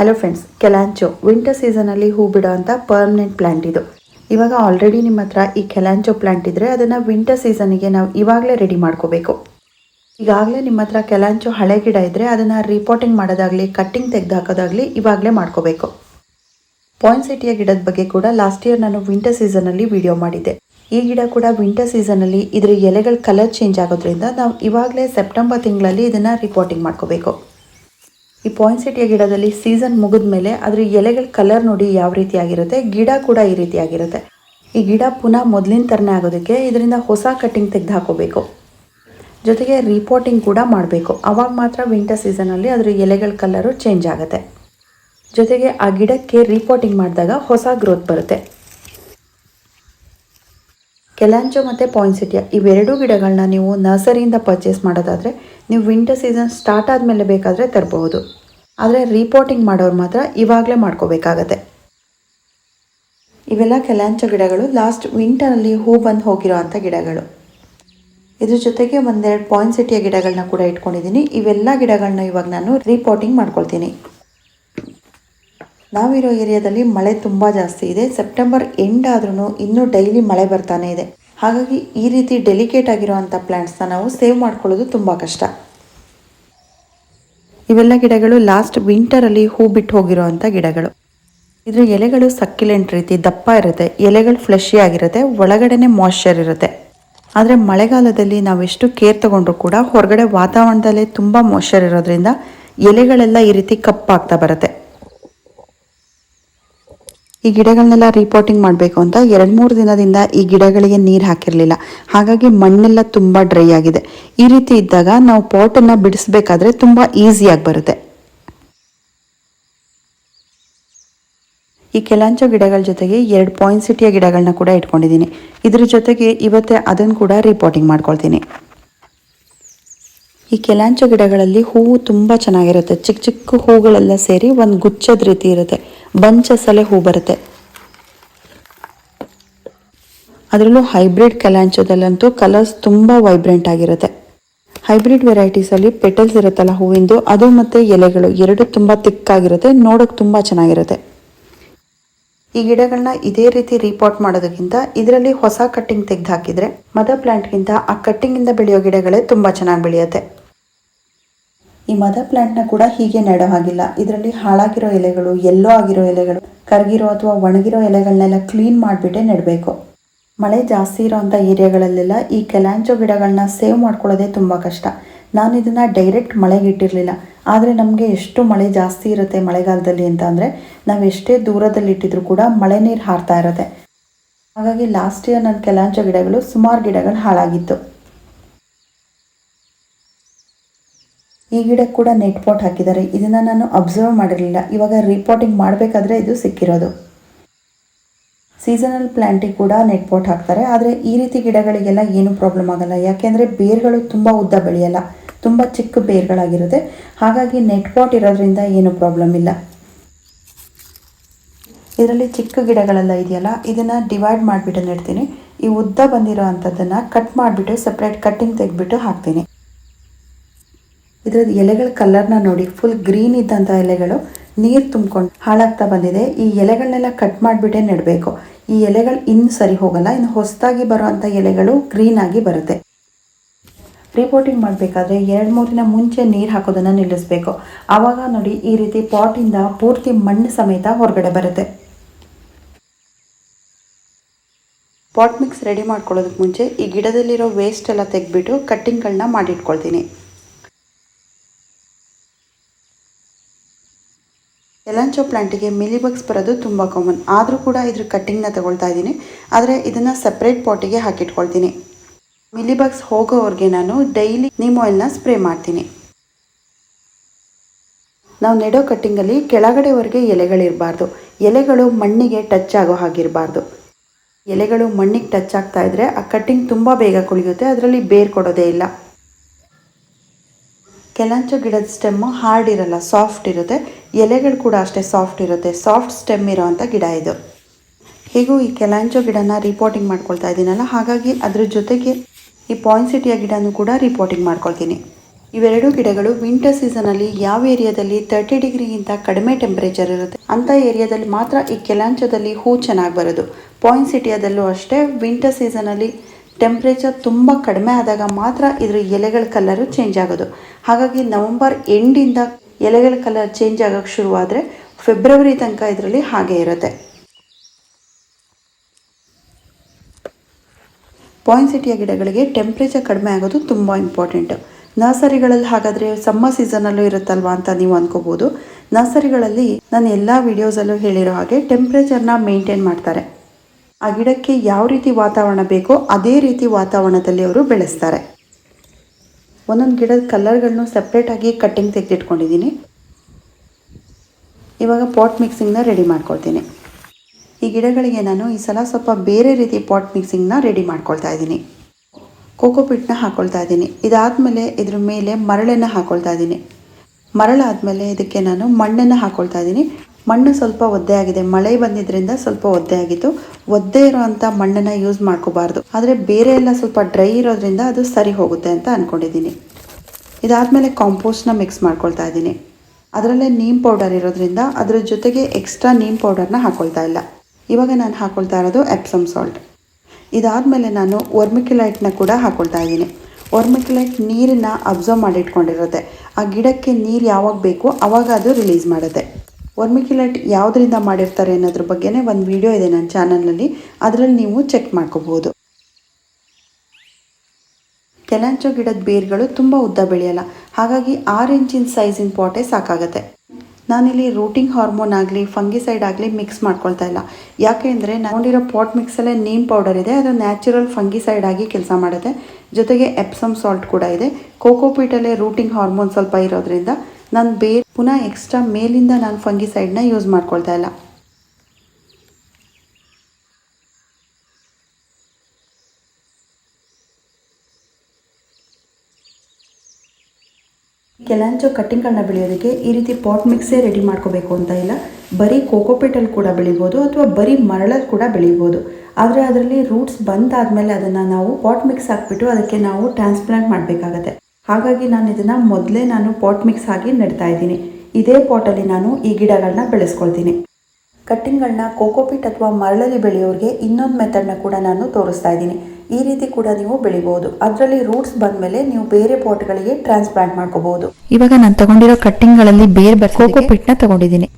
Hello friends ಕೆಲಾಂಚೋ winter ಸೀಸನಲ್ಲಿ ಹೂ ಬಿಡೋ permanent plant ಇದು. ಇವಾಗ ಆಲ್ರೆಡಿ ನಿಮ್ಮ ಹತ್ರ ಈ ಕೆಲಾಂಚೋ ಪ್ಲಾಂಟ್ ಇದ್ರೆ ಅದನ್ನು ವಿಂಟರ್ ಸೀಸನಿಗೆ ನಾವು ಇವಾಗಲೇ ರೆಡಿ ಮಾಡ್ಕೋಬೇಕು. ಈಗಾಗಲೇ ನಿಮ್ಮ ಹತ್ರ ಕೆಲಾಂಚೋ ಹಳೆ ಗಿಡ ಇದ್ದರೆ ಅದನ್ನು ರಿಪೋರ್ಟಿಂಗ್ ಮಾಡೋದಾಗಲಿ ಕಟ್ಟಿಂಗ್ ತೆಗೆದು ಹಾಕೋದಾಗಲಿ ಇವಾಗಲೇ ಮಾಡ್ಕೋಬೇಕು. ಪಾಯಿಂಟ್ಸಿಟಿಯ ಗಿಡದ ಬಗ್ಗೆ ಕೂಡ ಲಾಸ್ಟ್ ಇಯರ್ ನಾನು ವಿಂಟರ್ ಸೀಸನಲ್ಲಿ ವಿಡಿಯೋ ಮಾಡಿದ್ದೆ. ಈ ಗಿಡ ಕೂಡ ವಿಂಟರ್ ಸೀಸನಲ್ಲಿ ಇದರ ಎಲೆಗಳ ಕಲರ್ ಚೇಂಜ್ ಆಗೋದ್ರಿಂದ ನಾವು ಇವಾಗಲೇ ಸೆಪ್ಟೆಂಬರ್ ತಿಂಗಳಲ್ಲಿ ಇದನ್ನು ರಿಪೋರ್ಟಿಂಗ್ ಮಾಡ್ಕೋಬೇಕು. ಈ ಪಾಯಿಂಟ್ಸಿಟಿಯ ಗಿಡದಲ್ಲಿ ಸೀಸನ್ ಮುಗಿದ ಮೇಲೆ ಅದರ ಎಲೆಗಳ ಕಲರ್ ನೋಡಿ ಯಾವ ರೀತಿ ಆಗಿರುತ್ತೆ, ಗಿಡ ಕೂಡ ಈ ರೀತಿ ಆಗಿರುತ್ತೆ. ಈ ಗಿಡ ಪುನಃ ಮೊದಲಿನ ಥರನೇ ಆಗೋದಕ್ಕೆ ಇದರಿಂದ ಹೊಸ ಕಟ್ಟಿಂಗ್ ತೆಗೆದು ಹಾಕೋಬೇಕು. ಜೊತೆಗೆ ರಿಪೋರ್ಟಿಂಗ್ ಕೂಡ ಮಾಡಬೇಕು. ಅವಾಗ ಮಾತ್ರ ವಿಂಟರ್ ಸೀಸನಲ್ಲಿ ಅದರ ಎಲೆಗಳ ಕಲರು ಚೇಂಜ್ ಆಗುತ್ತೆ. ಜೊತೆಗೆ ಆ ಗಿಡಕ್ಕೆ ರಿಪೋರ್ಟಿಂಗ್ ಮಾಡಿದಾಗ ಹೊಸ ಗ್ರೋತ್ ಬರುತ್ತೆ. ಕೆಲಾಂಚೋ ಮತ್ತು ಪಾಯಿಂಟ್ಸಿಟಿಯ ಇವೆರಡೂ ಗಿಡಗಳನ್ನ ನೀವು ನರ್ಸರಿಯಿಂದ ಪರ್ಚೇಸ್ ಮಾಡೋದಾದರೆ ನೀವು ವಿಂಟರ್ ಸೀಸನ್ ಸ್ಟಾರ್ಟ್ ಆದಮೇಲೆ ಬೇಕಾದರೆ ತರಬಹುದು. ಆದರೆ ರಿಪೋರ್ಟಿಂಗ್ ಮಾಡೋರು ಮಾತ್ರ ಇವಾಗಲೇ ಮಾಡ್ಕೋಬೇಕಾಗತ್ತೆ. ಇವೆಲ್ಲ ಕೆಲಾಂಚೋ ಗಿಡಗಳು ಲಾಸ್ಟ್ ವಿಂಟರಲ್ಲಿ ಹೂ ಬಂದು ಹೋಗಿರೋ ಅಂಥ ಗಿಡಗಳು. ಇದ್ರ ಜೊತೆಗೆ ಒಂದೆರಡು ಪಾಯಿಂಟ್ ಸಿಟಿಯ ಗಿಡಗಳನ್ನ ಕೂಡ ಇಟ್ಕೊಂಡಿದ್ದೀನಿ ಇವೆಲ್ಲ ಗಿಡಗಳನ್ನ ಇವಾಗ ನಾನು ರಿಪೋರ್ಟಿಂಗ್ ಮಾಡ್ಕೊಳ್ತೀನಿ. ನಾವಿರೋ ಏರಿಯಾದಲ್ಲಿ ಮಳೆ ತುಂಬ ಜಾಸ್ತಿ ಇದೆ. ಸೆಪ್ಟೆಂಬರ್ ಎಂಡ್ ಆದ್ರೂ ಇನ್ನೂ ಡೈಲಿ ಮಳೆ ಬರ್ತಾನೆ ಇದೆ. ಹಾಗಾಗಿ ಈ ರೀತಿ ಡೆಲಿಕೇಟ್ ಆಗಿರುವಂಥ ಪ್ಲ್ಯಾಂಟ್ಸ್ನ ನಾವು ಸೇವ್ ಮಾಡ್ಕೊಳ್ಳೋದು ತುಂಬ ಕಷ್ಟ. ಇವೆಲ್ಲ ಗಿಡಗಳು ಲಾಸ್ಟ್ ವಿಂಟರಲ್ಲಿ ಹೂ ಬಿಟ್ಟು ಹೋಗಿರುವಂಥ ಗಿಡಗಳು. ಇದರ ಎಲೆಗಳು ಸಕ್ಕಿಲೆಂಟ್ ರೀತಿ ದಪ್ಪ ಇರುತ್ತೆ, ಎಲೆಗಳು ಫ್ಲೆಶಿ ಆಗಿರುತ್ತೆ, ಒಳಗಡೆನೆ ಮಾಯ್ಶ್ಚರ್ ಇರುತ್ತೆ. ಆದರೆ ಮಳೆಗಾಲದಲ್ಲಿ ನಾವೆಷ್ಟು ಕೇರ್ ತಗೊಂಡ್ರು ಕೂಡ ಹೊರಗಡೆ ವಾತಾವರಣದಲ್ಲೇ ತುಂಬ ಮಾಯ್ಶ್ಚರ್ ಇರೋದ್ರಿಂದ ಎಲೆಗಳೆಲ್ಲ ಈ ರೀತಿ ಕಪ್ಪಾಗ್ತಾ ಬರುತ್ತೆ. ಈ ಗಿಡಗಳನ್ನೆಲ್ಲ ರಿಪೋರ್ಟಿಂಗ್ ಮಾಡಬೇಕು ಅಂತ ಎರಡು ಮೂರು ದಿನದಿಂದ ಈ ಗಿಡಗಳಿಗೆ ನೀರು ಹಾಕಿರಲಿಲ್ಲ. ಹಾಗಾಗಿ ಮಣ್ಣೆಲ್ಲ ತುಂಬ ಡ್ರೈ ಆಗಿದೆ. ಈ ರೀತಿ ಇದ್ದಾಗ ನಾವು ಪಾಟನ್ನು ಬಿಡಿಸ್ಬೇಕಾದ್ರೆ ತುಂಬ ಈಸಿಯಾಗಿ ಬರುತ್ತೆ. ಈ ಕೆಲಾಂಚ ಗಿಡಗಳ ಜೊತೆಗೆ ಎರಡು ಪಾಯಿಂಟ್ ಸಿಟಿಯ ಗಿಡಗಳನ್ನ ಕೂಡ ಇಟ್ಕೊಂಡಿದ್ದೀನಿ. ಇದ್ರ ಜೊತೆಗೆ ಇವತ್ತೇ ಅದನ್ನು ಕೂಡ ರಿಪೋರ್ಟಿಂಗ್ ಮಾಡ್ಕೊಳ್ತೀನಿ. ಈ ಕೆಲಾಂಚ ಗಿಡಗಳಲ್ಲಿ ಹೂವು ತುಂಬ ಚೆನ್ನಾಗಿರುತ್ತೆ. ಚಿಕ್ಕ ಚಿಕ್ಕ ಹೂಗಳೆಲ್ಲ ಸೇರಿ ಒಂದು ಗುಚ್ಚದ ರೀತಿ ಇರುತ್ತೆ. ಬಂಚಸಲೆ ಹೂ ಬರುತ್ತೆ. ಅದರಲ್ಲೂ ಹೈಬ್ರಿಡ್ ಕೆಲಾಂಚೋದಲ್ಲಂತೂ ಕಲರ್ಸ್ ತುಂಬ ವೈಬ್ರೆಂಟ್ ಆಗಿರುತ್ತೆ. ಹೈಬ್ರಿಡ್ ವೆರೈಟೀಸಲ್ಲಿ ಪೆಟಲ್ಸ್ ಇರುತ್ತಲ್ಲ ಹೂವಿಂದು, ಅದು ಮತ್ತು ಎಲೆಗಳು, ಎರಡು ತುಂಬ ತಿಕ್ಕಾಗಿರುತ್ತೆ, ನೋಡೋಕೆ ತುಂಬ ಚೆನ್ನಾಗಿರುತ್ತೆ. ಈ ಗಿಡಗಳನ್ನ ಇದೇ ರೀತಿ ರಿಪೋರ್ಟ್ ಮಾಡೋದಕ್ಕಿಂತ ಇದರಲ್ಲಿ ಹೊಸ ಕಟ್ಟಿಂಗ್ ತೆಗೆದು ಹಾಕಿದ್ರೆ ಮದರ್ ಪ್ಲಾಂಟ್ಗಿಂತ ಆ ಕಟ್ಟಿಂಗಿಂದ ಬೆಳೆಯೋ ಗಿಡಗಳೇ ತುಂಬ ಚೆನ್ನಾಗಿ ಬೆಳೆಯುತ್ತೆ. ಈ ಮದರ್ ಪ್ಲಾಂಟ್ನ ಕೂಡ ಹೀಗೆ ನೆಡೋ ಹಾಗಿಲ್ಲ. ಇದರಲ್ಲಿ ಹಾಳಾಗಿರೋ ಎಲೆಗಳು ಎಲ್ಲೋ ಆಗಿರೋ ಎಲೆಗಳು, ಕರಗಿರೋ ಅಥವಾ ಒಣಗಿರೋ ಎಲೆಗಳನ್ನೆಲ್ಲ ಕ್ಲೀನ್ ಮಾಡಿಬಿಟ್ಟೆ ನೆಡಬೇಕು. ಮಳೆ ಜಾಸ್ತಿ ಇರೋವಂಥ ಏರಿಯಾಗಳಲ್ಲೆಲ್ಲ ಈ ಕೆಲಾಂಚೋ ಗಿಡಗಳನ್ನ ಸೇವ್ ಮಾಡ್ಕೊಳ್ಳೋದೇ ತುಂಬ ಕಷ್ಟ. ನಾನು ಇದನ್ನು ಡೈರೆಕ್ಟ್ ಮಳೆಗೆ ಇಟ್ಟಿರಲಿಲ್ಲ. ಆದರೆ ನಮಗೆ ಎಷ್ಟು ಮಳೆ ಜಾಸ್ತಿ ಇರುತ್ತೆ ಮಳೆಗಾಲದಲ್ಲಿ ಅಂತ ಅಂದರೆ ನಾವು ಎಷ್ಟೇ ದೂರದಲ್ಲಿ ಇಟ್ಟಿದ್ರು ಕೂಡ ಮಳೆ ನೀರು ಹಾರ್ತಾ ಇರುತ್ತೆ. ಹಾಗಾಗಿ ಲಾಸ್ಟ್ ಇಯರ್ ನನ್ನ ಕೆಲಾಂಚೋ ಗಿಡಗಳು ಸುಮಾರು ಗಿಡಗಳು ಹಾಳಾಗಿತ್ತು. ಈ ಗಿಡಕ್ಕೆ ಕೂಡ ನೆಟ್ ಪಾಟ್ ಹಾಕಿದ್ದಾರೆ. ಇದನ್ನು ನಾನು ಅಬ್ಸರ್ವ್ ಮಾಡಿರಲಿಲ್ಲ. ಇವಾಗ ರಿಪೋರ್ಟಿಂಗ್ ಮಾಡಬೇಕಾದ್ರೆ ಇದು ಸಿಕ್ಕಿರೋದು. ಸೀಸನಲ್ ಪ್ಲ್ಯಾಂಟಿಗೆ ಕೂಡ ನೆಟ್ ಪಾಟ್ ಹಾಕ್ತಾರೆ. ಆದರೆ ಈ ರೀತಿ ಗಿಡಗಳಿಗೆಲ್ಲ ಏನೂ ಪ್ರಾಬ್ಲಮ್ ಆಗಲ್ಲ. ಯಾಕೆಂದರೆ ಬೇರ್ಗಳು ತುಂಬ ಉದ್ದ ಬೆಳೆಯಲ್ಲ. ತುಂಬ ಚಿಕ್ಕ ಬೇರ್ಗಳಾಗಿರುತ್ತೆ. ಹಾಗಾಗಿ ನೆಟ್ ಪಾಟ್ ಇರೋದ್ರಿಂದ ಏನೂ ಪ್ರಾಬ್ಲಮ್ ಇಲ್ಲ. ಇದರಲ್ಲಿ ಚಿಕ್ಕ ಗಿಡಗಳೆಲ್ಲ ಇದೆಯಲ್ಲ, ಇದನ್ನು ಡಿವೈಡ್ ಮಾಡಿಬಿಟ್ಟು ನೆಡ್ತೀನಿ. ಈ ಉದ್ದ ಬಂದಿರೋ ಅಂಥದ್ದನ್ನು ಕಟ್ ಮಾಡಿಬಿಟ್ಟು ಸಪ್ರೇಟ್ ಕಟ್ಟಿಂಗ್ ತೆಗೆದ್ಬಿಟ್ಟು ಹಾಕ್ತೀನಿ. ಇದರದ್ದು ಎಲೆಗಳ ಕಲರ್ನ ನೋಡಿ ಫುಲ್ ಗ್ರೀನ್ ಇದ್ದಂಥ ಎಲೆಗಳು ನೀರು ತುಂಬ್ಕೊಂಡು ಹಾಳಾಗ್ತಾ ಬಂದಿದೆ. ಈ ಎಲೆಗಳನ್ನೆಲ್ಲ ಕಟ್ ಮಾಡಿಬಿಟ್ಟೆ ನೆಡಬೇಕು. ಈ ಎಲೆಗಳು ಇನ್ನು ಸರಿ ಹೋಗಲ್ಲ ಇನ್ನು ಹೊಸದಾಗಿ ಬರುವಂಥ ಎಲೆಗಳು ಗ್ರೀನ್ ಆಗಿ ಬರುತ್ತೆ. ರಿಪೋರ್ಟಿಂಗ್ ಮಾಡಬೇಕಾದ್ರೆ ಎರಡು ಮೂರು ದಿನ ಮುಂಚೆ ನೀರು ಹಾಕೋದನ್ನು ನಿಲ್ಲಿಸಬೇಕು. ಆವಾಗ ನೋಡಿ ಈ ರೀತಿ ಪಾಟಿಂದ ಪೂರ್ತಿ ಮಣ್ಣು ಸಮೇತ ಹೊರಗಡೆ ಬರುತ್ತೆ. ಪಾಟ್ ಮಿಕ್ಸ್ ರೆಡಿ ಮಾಡ್ಕೊಳ್ಳೋದಕ್ಕೆ ಮುಂಚೆ ಈ ಗಿಡದಲ್ಲಿರೋ ವೇಸ್ಟ್ ಎಲ್ಲ ತೆಗೆದ್ಬಿಟ್ಟು ಕಟ್ಟಿಂಗ್ಗಳನ್ನ ಮಾಡಿಟ್ಕೊಳ್ತೀನಿ. ಎಲಾಂಚೋ ಪ್ಲಾಂಟಿಗೆ ಮಿಲಿಬಗ್ಸ್ ಬರೋದು ತುಂಬ ಕಾಮನ್ ಆದರೂ ಕೂಡ ಇದ್ರ ಕಟ್ಟಿಂಗ್ನ ತಗೊಳ್ತಾ ಇದ್ದೀನಿ. ಆದರೆ ಇದನ್ನು ಸಪ್ರೇಟ್ ಪಾಟಿಗೆ ಹಾಕಿಟ್ಕೊಳ್ತೀನಿ. ಮಿಲಿಬಗ್ಸ್ ಹೋಗೋವ್ರಿಗೆ ನಾನು ಡೈಲಿ ನೀಮ್ ಆಯಿಲ್ನ ಸ್ಪ್ರೇ ಮಾಡ್ತೀನಿ. ನಾವು ನೆಡೋ ಕಟ್ಟಿಂಗಲ್ಲಿ ಕೆಳಗಡೆವರೆಗೆ ಎಲೆಗಳಿರಬಾರ್ದು. ಎಲೆಗಳು ಮಣ್ಣಿಗೆ ಟಚ್ ಆಗೋ ಹಾಗಿರಬಾರ್ದು. ಎಲೆಗಳು ಮಣ್ಣಿಗೆ ಟಚ್ ಆಗ್ತಾ ಇದ್ರೆ ಆ ಕಟ್ಟಿಂಗ್ ತುಂಬ ಬೇಗ ಕುಳಿಯುತ್ತೆ. ಅದರಲ್ಲಿ ಬೇರ್ ಕೊಡೋದೇ ಇಲ್ಲ. ಕೆಲಾಂಚೋ ಗಿಡದ ಸ್ಟೆಮ್ಮು ಹಾರ್ಡ್ ಇರಲ್ಲ ಸಾಫ್ಟ್ ಇರುತ್ತೆ. ಎಲೆಗಳು ಕೂಡ ಅಷ್ಟೇ ಸಾಫ್ಟ್ ಇರುತ್ತೆ. ಸಾಫ್ಟ್ ಸ್ಟೆಮ್ ಇರೋವಂಥ ಗಿಡ ಇದು. ಹೇಗೂ ಈ ಕೆಲಾಂಚೋ ಗಿಡನ ರಿಪೋರ್ಟಿಂಗ್ ಮಾಡ್ಕೊಳ್ತಾ ಇದ್ದೀನಲ್ಲ, ಹಾಗಾಗಿ ಅದ್ರ ಜೊತೆಗೆ ಈ ಪಾಯಿಂಟ್ಸಿಟಿಯ ಗಿಡನೂ ಕೂಡ ರಿಪೋರ್ಟಿಂಗ್ ಮಾಡ್ಕೊಳ್ತೀನಿ. ಇವೆರಡೂ ಗಿಡಗಳು ವಿಂಟರ್ ಸೀಸನಲ್ಲಿ ಯಾವ ಏರಿಯಾದಲ್ಲಿ ತರ್ಟಿ ಡಿಗ್ರಿಗಿಂತ ಕಡಿಮೆ ಟೆಂಪರೇಚರ್ ಇರುತ್ತೆ, ಅಂತ ಏರಿಯಾದಲ್ಲಿ ಮಾತ್ರ ಈ ಕೆಲಾಂಚದಲ್ಲಿ ಹೂ ಚೆನ್ನಾಗಿ ಬರೋದು. ಪಾಯಿಂಟ್ ಸಿಟಿಯಾದಲ್ಲೂ ಅಷ್ಟೇ ವಿಂಟರ್ ಸೀಸನಲ್ಲಿ ಟೆಂಪ್ರೇಚರ್ ತುಂಬ ಕಡಿಮೆ ಆದಾಗ ಮಾತ್ರ ಇದರ ಎಲೆಗಳ ಕಲರು ಚೇಂಜ್ ಆಗೋದು. ಹಾಗಾಗಿ ನವಂಬರ್ ಎಂಡಿಂದ ಎಲೆಗಳ ಕಲರ್ ಚೇಂಜ್ ಆಗೋಕ್ಕೆ ಶುರುವಾದರೆ ಫೆಬ್ರವರಿ ತನಕ ಇದರಲ್ಲಿ ಹಾಗೆ ಇರುತ್ತೆ. ಪಾಯಿಂಟ್ ಸಿಟಿಯ ಗಿಡಗಳಿಗೆ ಟೆಂಪ್ರೇಚರ್ ಕಡಿಮೆ ಆಗೋದು ತುಂಬ ಇಂಪಾರ್ಟೆಂಟು ನರ್ಸರಿಗಳಲ್ಲಿ ಹಾಗಾದರೆ ಸಮ್ಮರ್ ಸೀಸನಲ್ಲೂ ಇರುತ್ತಲ್ವಾ ಅಂತ ನೀವು ಅಂದ್ಕೋಬೋದು ನರ್ಸರಿಗಳಲ್ಲಿ ನಾನು ಎಲ್ಲ ವಿಡಿಯೋಸಲ್ಲೂ ಹೇಳಿರೋ ಹಾಗೆ ಟೆಂಪ್ರೇಚರ್ನ ಮೇಂಟೈನ್ ಮಾಡ್ತಾರೆ. ಆ ಗಿಡಕ್ಕೆ ಯಾವ ರೀತಿ ವಾತಾವರಣ ಬೇಕೋ ಅದೇ ರೀತಿ ವಾತಾವರಣದಲ್ಲಿ ಅವರು ಬೆಳೆಸ್ತಾರೆ. ಒಂದೊಂದು ಗಿಡದ ಕಲರ್ಗಳನ್ನು ಸಪ್ರೇಟಾಗಿ ಕಟ್ಟಿಂಗ್ ತೆಗೆದಿಟ್ಕೊಂಡಿದ್ದೀನಿ ಇವಾಗ ಪಾಟ್ ಮಿಕ್ಸಿಂಗ್ನ ರೆಡಿ ಮಾಡ್ಕೊಳ್ತೀನಿ. ಈ ಗಿಡಗಳಿಗೆ ನಾನು ಈ ಸಲ ಸ್ವಲ್ಪ ಬೇರೆ ರೀತಿ ಪಾಟ್ ಮಿಕ್ಸಿಂಗ್ನ ರೆಡಿ ಮಾಡ್ಕೊಳ್ತಾ ಇದ್ದೀನಿ ಕೋಕೋಪಿಟ್ನ ಹಾಕ್ಕೊಳ್ತಾ ಇದ್ದೀನಿ ಇದಾದಮೇಲೆ ಇದ್ರ ಮೇಲೆ ಮರಳನ್ನು ಹಾಕ್ಕೊಳ್ತಾ ಇದ್ದೀನಿ ಮರಳಾದಮೇಲೆ ಇದಕ್ಕೆ ನಾನು ಮಣ್ಣನ್ನು ಹಾಕ್ಕೊಳ್ತಾ ಇದ್ದೀನಿ ಮಣ್ಣು ಸ್ವಲ್ಪ ಒದ್ದೆ ಆಗಿದೆ. ಮಳೆ ಬಂದಿದ್ದರಿಂದ ಸ್ವಲ್ಪ ಒದ್ದೆ ಆಗಿತ್ತು. ಒದ್ದೆ ಇರೋವಂಥ ಮಣ್ಣನ್ನು ಯೂಸ್ ಮಾಡ್ಕೋಬಾರ್ದು. ಆದರೆ ಬೇರೆ ಎಲ್ಲ ಸ್ವಲ್ಪ ಡ್ರೈ ಇರೋದ್ರಿಂದ ಅದು ಸರಿ ಹೋಗುತ್ತೆ ಅಂತ ಅಂದ್ಕೊಂಡಿದ್ದೀನಿ ಇದಾದಮೇಲೆ ಕಾಂಪೋಸ್ಟ್ನ ಮಿಕ್ಸ್ ಮಾಡ್ಕೊಳ್ತಾ ಇದ್ದೀನಿ. ಅದರಲ್ಲೇ ನೀಮ್ ಪೌಡರ್ ಇರೋದ್ರಿಂದ ಅದರ ಜೊತೆಗೆ ಎಕ್ಸ್ಟ್ರಾ ನೀಮ್ ಪೌಡರ್ನ ಹಾಕೊಳ್ತಾ ಇಲ್ಲ. ಇವಾಗ ನಾನು ಹಾಕ್ಕೊಳ್ತಾ ಇರೋದು ಎಪ್ಸಮ್ ಸಾಲ್ಟ್ ಇದಾದಮೇಲೆ ನಾನು ವರ್ಮಿಕ್ಯುಲೈಟ್ನ ಕೂಡ ಹಾಕೊಳ್ತಾ ಇದ್ದೀನಿ. ವರ್ಮಿಕ್ಯುಲೈಟ್ ನೀರನ್ನು ಅಬ್ಸರ್ವ್ ಮಾಡಿಟ್ಕೊಂಡಿರುತ್ತೆ. ಆ ಗಿಡಕ್ಕೆ ನೀರು ಯಾವಾಗ ಬೇಕೋ ಆವಾಗ ಅದು ರಿಲೀಸ್ ಮಾಡುತ್ತೆ. ವರ್ಮಿಕ್ಯುಲೈಟ್ ಯಾವುದರಿಂದ ಮಾಡಿರ್ತಾರೆ ಅನ್ನೋದ್ರ ಬಗ್ಗೆನೇ ಒಂದು ವಿಡಿಯೋ ಇದೆ ನನ್ನ ಚಾನಲ್ನಲ್ಲಿ ಅದರಲ್ಲಿ ನೀವು ಚೆಕ್ ಮಾಡ್ಕೋಬೋದು. ಕೆಲಾಂಚೋ ಗಿಡದ ಬೇರ್ಗಳು ತುಂಬ ಉದ್ದ ಬೆಳೆಯಲ್ಲ. ಹಾಗಾಗಿ ಆರು ಇಂಚಿನ ಸೈಜಿನ ಪಾಟೇ ಸಾಕಾಗತ್ತೆ. ನಾನಿಲ್ಲಿ ರೂಟಿಂಗ್ ಹಾರ್ಮೋನ್ ಆಗಲಿ ಫಂಗಿಸೈಡ್ ಆಗಲಿ ಮಿಕ್ಸ್ ಮಾಡ್ಕೊಳ್ತಾ ಇಲ್ಲ. ಯಾಕೆ ಅಂದರೆ ನೋಡಿರೋ ಪಾಟ್ ಮಿಕ್ಸಲ್ಲೇ ನೀಮ್ ಪೌಡರ್ ಇದೆ. ಅದು ನ್ಯಾಚುರಲ್ ಫಂಗಿಸೈಡ್ ಆಗಿ ಕೆಲಸ ಮಾಡುತ್ತೆ. ಜೊತೆಗೆ ಎಪ್ಸಮ್ ಸಾಲ್ಟ್ ಕೂಡ ಇದೆ. ಕೋಕೋಪೀಟಲ್ಲೇ ರೂಟಿಂಗ್ ಹಾರ್ಮೋನ್ ಸ್ವಲ್ಪ ಇರೋದ್ರಿಂದ ನಾನು ಬೇರೆ ಪುನಃ ಎಕ್ಸ್ಟ್ರಾ ಮೇಲಿಂದ ನಾನು ಫಂಗಿಸೈಡ್ನ ಯೂಸ್ ಮಾಡ್ಕೊಳ್ತಾ ಇಲ್ಲ. ಕೆಲಾಂಚೋ ಕಟ್ಟಿಂಗ್ಗಳನ್ನ ಬೆಳೆಯೋದಕ್ಕೆ ಈ ರೀತಿ ಪಾಟ್ ಮಿಕ್ಸೇ ರೆಡಿ ಮಾಡ್ಕೋಬೇಕು ಅಂತ ಇಲ್ಲ. ಬರೀ ಕೋಕೋಪೇಟಲ್ಲಿ ಕೂಡ ಬೆಳಿಬೋದು ಅಥವಾ ಬರೀ ಮರಳಲ್ಲಿ ಕೂಡ ಬೆಳಿಬೋದು. ಆದರೆ ಅದರಲ್ಲಿ ರೂಟ್ಸ್ ಬಂದಾದಮೇಲೆ ಅದನ್ನು ನಾವು ಪಾಟ್ ಮಿಕ್ಸ್ ಹಾಕ್ಬಿಟ್ಟು ಅದಕ್ಕೆ ನಾವು ಟ್ರಾನ್ಸ್ಪ್ಲಾಂಟ್ ಮಾಡಬೇಕಾಗತ್ತೆ. ಹಾಗಾಗಿ ನಾನು ಇದನ್ನು ಮೊದಲೇ ನಾನು ಪಾಟ್ ಮಿಕ್ಸ್ ಆಗಿ ನೆಡ್ತಾ ಇದ್ದೀನಿ. ಇದೇ ಪಾಟಲ್ಲಿ ನಾನು ಈ ಗಿಡಗಳನ್ನ ಬೆಳೆಸ್ಕೊಳ್ತೀನಿ. ಕಟ್ಟಿಂಗ್ಗಳನ್ನ ಕೋಕೋಪೀಟ್ ಅಥವಾ ಮರಳಲ್ಲಿ ಬೆಳೆಯೋರಿಗೆ ಇನ್ನೊಂದು ಮೆಥಡ್ನ ಕೂಡ ನಾನು ತೋರಿಸ್ತಾ ಇದ್ದೀನಿ. ಈ ರೀತಿ ಕೂಡ ನೀವು ಬೆಳಿಬಹುದು ಅದರಲ್ಲಿ ರೂಟ್ಸ್ ಬಂದಮೇಲೆ ನೀವು ಬೇರೆ ಪಾಟ್ಗಳಿಗೆ ಟ್ರಾನ್ಸ್ಪ್ಲಾಂಟ್ ಮಾಡ್ಕೋಬಹುದು ಇವಾಗ ನಾನು ತಗೊಂಡಿರೋ ಕಟ್ಟಿಂಗ್ಗಳಲ್ಲಿ ಬೇರೆ ಬರ್ ಕೋಕೋಪಿಟ್ನ ತಗೊಂಡಿದ್ದೀನಿ.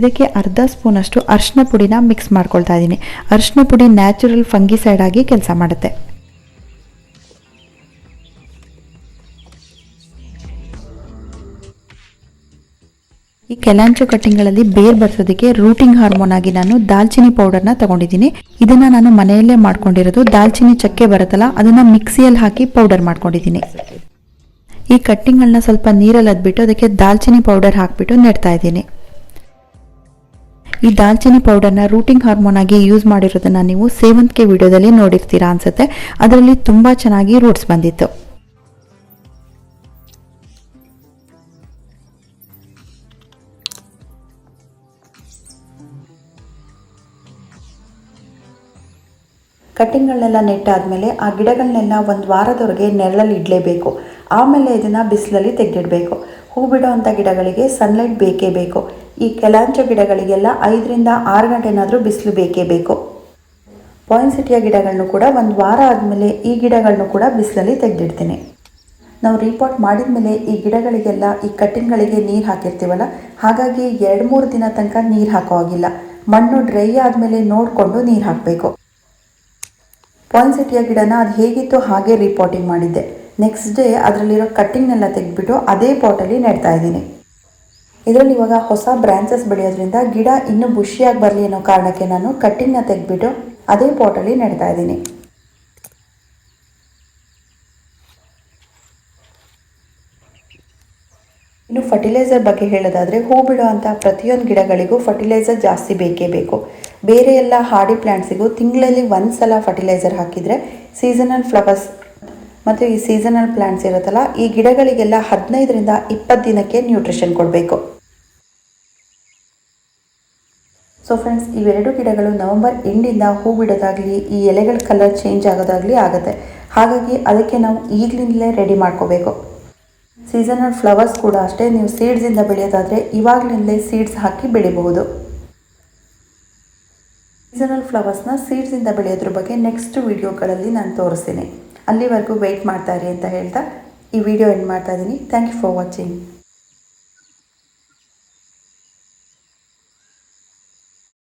ಇದಕ್ಕೆ ಅರ್ಧ ಸ್ಪೂನ್ ಅಷ್ಟು ಅರಿಶಿನ ಪುಡಿನ ಮಿಕ್ಸ್ ಮಾಡ್ಕೊಳ್ತಾ ಇದ್ದೀನಿ. ಅರಿಶಿನ ಪುಡಿ ನ್ಯಾಚುರಲ್ ಫಂಗಿಸೈಡ್ ಆಗಿ ಕೆಲಸ ಮಾಡುತ್ತೆ. ಈ ಕೆಲಾಂಚು ಕಟ್ಟಿಂಗ್ಗಳಲ್ಲಿ ಬೇರ್ ಬರ್ಸೋದಕ್ಕೆ ರೂಟಿಂಗ್ ಹಾರ್ಮೋನ್ ಆಗಿ ನಾನು ದಾಲ್ಚಿನಿ ಪೌಡರ್ನ ತಗೊಂಡಿದ್ದೀನಿ. ಇದನ್ನ ನಾನು ಮನೆಯಲ್ಲೇ ಮಾಡ್ಕೊಂಡಿರೋದು. ದಾಲ್ಚಿನಿ ಚಕ್ಕೆ ಬರುತ್ತಲ್ಲ, ಅದನ್ನ ಮಿಕ್ಸಿಯಲ್ಲಿ ಹಾಕಿ ಪೌಡರ್ ಮಾಡ್ಕೊಂಡಿದ್ದೀನಿ. ಈ ಕಟ್ಟಿಂಗ್ಗಳನ್ನ ಸ್ವಲ್ಪ ನೀರಲ್ಲಿ ಅದ್ಬಿಟ್ಟು ಅದಕ್ಕೆ ದಾಲ್ಚಿನಿ ಪೌಡರ್ ಹಾಕ್ಬಿಟ್ಟು ನೆಡ್ತಾ ಇದ್ದೀನಿ. ಈ ದಾಲ್ಚಿನಿ ಪೌಡರ್ನ ರೂಟಿಂಗ್ ಹಾರ್ಮೋನ್ ಆಗಿ ಯೂಸ್ ಮಾಡಿರೋದನ್ನ ನೀವು ಸೇವಂತಿಗೆ ವಿಡಿಯೋದಲ್ಲಿ ನೋಡಿರ್ತೀರಾ ಅನ್ಸುತ್ತೆ. ಅದರಲ್ಲಿ ತುಂಬಾ ಚೆನ್ನಾಗಿ ರೂಟ್ಸ್ ಬಂದಿತ್ತು. ಕಟ್ಟಿಂಗ್ಗಳನ್ನೆಲ್ಲ ನೆಟ್ಟಾದಮೇಲೆ ಆ ಗಿಡಗಳನ್ನೆಲ್ಲ ಒಂದು ವಾರದವರೆಗೆ ನೆರಳಲ್ಲಿ ಇಡಲೇಬೇಕು. ಆಮೇಲೆ ಇದನ್ನು ಬಿಸಿಲಲ್ಲಿ ತೆಗೆದಿಡಬೇಕು. ಹೂ ಬಿಡೋ ಅಂಥ ಗಿಡಗಳಿಗೆ ಸನ್ಲೈಟ್ ಬೇಕೇ ಬೇಕು. ಈ ಕೆಲಾಂಚ ಗಿಡಗಳಿಗೆಲ್ಲ ಐದರಿಂದ ಆರು ಗಂಟೆನಾದರೂ ಬಿಸಿಲು ಬೇಕೇ ಬೇಕು. ಪಾಯಿಂಟ್ಸಿಟಿಯ ಗಿಡಗಳನ್ನು ಕೂಡ ಒಂದು ವಾರ ಆದಮೇಲೆ ಈ ಗಿಡಗಳನ್ನು ಕೂಡ ಬಿಸಿಲಲ್ಲಿ ತೆಗೆದಿಡ್ತೀನಿ. ನಾವು ರಿಪೋರ್ಟ್ ಮಾಡಿದ ಮೇಲೆ ಈ ಗಿಡಗಳಿಗೆಲ್ಲ ಈ ಕಟ್ಟಿಂಗ್ಗಳಿಗೆ ನೀರು ಹಾಕಿರ್ತೀವಲ್ಲ, ಹಾಗಾಗಿ ಎರಡು ಮೂರು ದಿನ ತನಕ ನೀರು ಹಾಕೋ ಆಗಿಲ್ಲ ಮಣ್ಣು ಡ್ರೈ ಆದಮೇಲೆ ನೋಡಿಕೊಂಡು ನೀರು ಹಾಕಬೇಕು. ಪಾನ್ಸಿಟಿಯ ಗಿಡನ ಅದು ಹೇಗಿತ್ತು ಹಾಗೆ ರಿಪೋರ್ಟಿಂಗ್ ಮಾಡಿದ್ದೆ. ನೆಕ್ಸ್ಟ್ ಡೇ ಅದರಲ್ಲಿರೋ ಕಟ್ಟಿಂಗ್ನೆಲ್ಲ ತೆಗೆದ್ಬಿಟ್ಟು ಅದೇ ಪಾಟಲ್ಲಿ ನೆಡ್ತಾ ಇದ್ದೀನಿ. ಇದರಲ್ಲಿ ಇವಾಗ ಹೊಸ ಬ್ರಾಂಚಸ್ ಬೆಳೆಯೋದ್ರಿಂದ ಗಿಡ ಇನ್ನೂ ಬುಷಿಯಾಗಿ ಬರಲಿ ಅನ್ನೋ ಕಾರಣಕ್ಕೆ ನಾನು ಕಟ್ಟಿಂಗ್ನ ತೆಗೆದ್ಬಿಟ್ಟು ಅದೇ ಪಾಟಲ್ಲಿ ನೆಡ್ತಾ ಇದ್ದೀನಿ. ಇನ್ನು ಫರ್ಟಿಲೈಸರ್ ಬಗ್ಗೆ ಹೇಳೋದಾದರೆ ಹೂ ಬಿಡುವಂಥ ಪ್ರತಿಯೊಂದು ಗಿಡಗಳಿಗೂ ಫರ್ಟಿಲೈಸರ್ ಜಾಸ್ತಿ ಬೇಕೇ ಬೇಕು. ಬೇರೆ ಎಲ್ಲ ಹಾರ್ಡಿ ಪ್ಲ್ಯಾಂಟ್ಸಿಗೂ ತಿಂಗಳಲ್ಲಿ ಒಂದು ಸಲ ಫರ್ಟಿಲೈಸರ್ ಹಾಕಿದರೆ ಸೀಸನಲ್ ಫ್ಲವರ್ಸ್ ಮತ್ತು ಈ ಸೀಸನಲ್ ಪ್ಲ್ಯಾಂಟ್ಸ್ ಇರುತ್ತಲ್ಲ, ಈ ಗಿಡಗಳಿಗೆಲ್ಲ ಹದಿನೈದರಿಂದ ಇಪ್ಪತ್ತು ದಿನಕ್ಕೆ ನ್ಯೂಟ್ರಿಷನ್ ಕೊಡಬೇಕು. ಸೊ ಫ್ರೆಂಡ್ಸ್ ಇವೆರಡು ಗಿಡಗಳು ನವಂಬರ್ ಎಂಡಿಂದ ಹೂ ಬಿಡೋದಾಗಲಿ, ಈ ಎಲೆಗಳ ಕಲರ್ ಚೇಂಜ್ ಆಗೋದಾಗಲಿ ಆಗುತ್ತೆ. ಹಾಗಾಗಿ ಅದಕ್ಕೆ ನಾವು ಈಗಲಿಂದಲೇ ರೆಡಿ ಮಾಡ್ಕೋಬೇಕು. ಸೀಸನಲ್ ಫ್ಲವರ್ಸ್ ಕೂಡ ಅಷ್ಟೇ, ನೀವು ಸೀಡ್ಸಿಂದ ಬೆಳೆಯೋದಾದರೆ ಇವಾಗಲಿಂದಲೇ ಸೀಡ್ಸ್ ಹಾಕಿ ಬೆಳಿಬಹುದು. ಸೀಸನಲ್ ಫ್ಲವರ್ಸ್ನ ಸೀಡ್ಸಿಂದ ಬೆಳೆಯೋದ್ರ ಬಗ್ಗೆ ನೆಕ್ಸ್ಟ್ ವೀಡಿಯೋಗಳಲ್ಲಿ ನಾನು ತೋರಿಸ್ತೀನಿ. ಅಲ್ಲಿವರೆಗೂ ವೆಯ್ಟ್ ಮಾಡ್ತಾ ಇರಿ ಅಂತ ಹೇಳ್ತಾ ಈ ವಿಡಿಯೋ ಎಂಡ್ ಮಾಡ್ತಾ ಇದ್ದೀನಿ. Thank you for watching